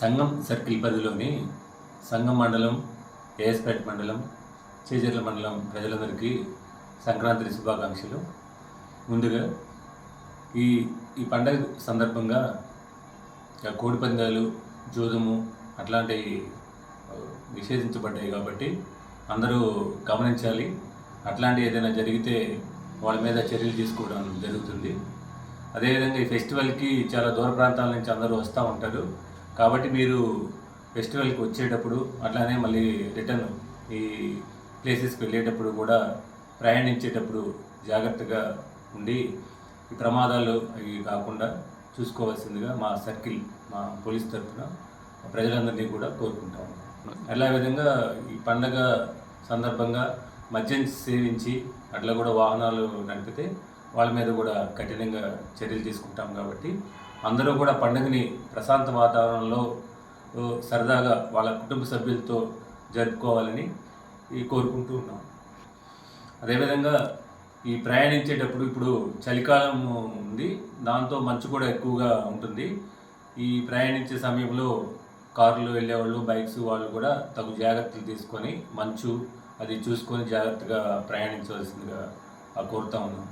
సంగం circle పరిధిలోని సంగం మండలం ఏఎస్పేట మండలం చేజర్ల మండలం ప్రజలందరికీ సంక్రాంతి శుభాకాంక్షలు. ముందుగా ఈ ఈ పండగ సందర్భంగా కోడి పందాలు జోదము అట్లాంటివి నిషేధించబడ్డాయి కాబట్టి అందరూ గమనించాలి. అట్లాంటి ఏదైనా జరిగితే వాళ్ళ మీద చర్యలు తీసుకోవడం జరుగుతుంది. అదేవిధంగా ఈ ఫెస్టివల్కి చాలా దూర ప్రాంతాల నుంచి అందరూ వస్తూ ఉంటారు. కాబట్టి మీరు ఫెస్టివల్కి వచ్చేటప్పుడు అట్లానే మళ్ళీ రిటర్న్ ఈ ప్లేసెస్కి వెళ్ళేటప్పుడు కూడా ప్రయాణించేటప్పుడు జాగ్రత్తగా ఉండి ఈ ప్రమాదాలు అవి కాకుండా చూసుకోవాల్సిందిగా మా సర్కిల్ మా పోలీస్ తరఫున ప్రజలందరినీ కూడా కోరుకుంటాము. అలా విధంగా ఈ పండగ సందర్భంగా మద్యం సేవించి అట్లా కూడా వాహనాలు నడిపితే వాళ్ళ మీద కూడా కఠినంగా చర్యలు తీసుకుంటాం కాబట్టి అందరూ కూడా పండుగని ప్రశాంత వాతావరణంలో సరదాగా వాళ్ళ కుటుంబ సభ్యులతో జరుపుకోవాలని ఈ కోరుకుంటూ ఉన్నాం. అదేవిధంగా ఈ ప్రయాణించేటప్పుడు ఇప్పుడు చలికాలం ఉంది దాంతో మంచు కూడా ఎక్కువగా ఉంటుంది. ఈ ప్రయాణించే సమయంలో కారులో వెళ్ళేవాళ్ళు బైక్స్ వాళ్ళు కూడా తగు జాగ్రత్తలు తీసుకొని మంచు అది చూసుకొని జాగ్రత్తగా ప్రయాణించవలసిందిగా ఆ కోరుతా ఉన్నాం.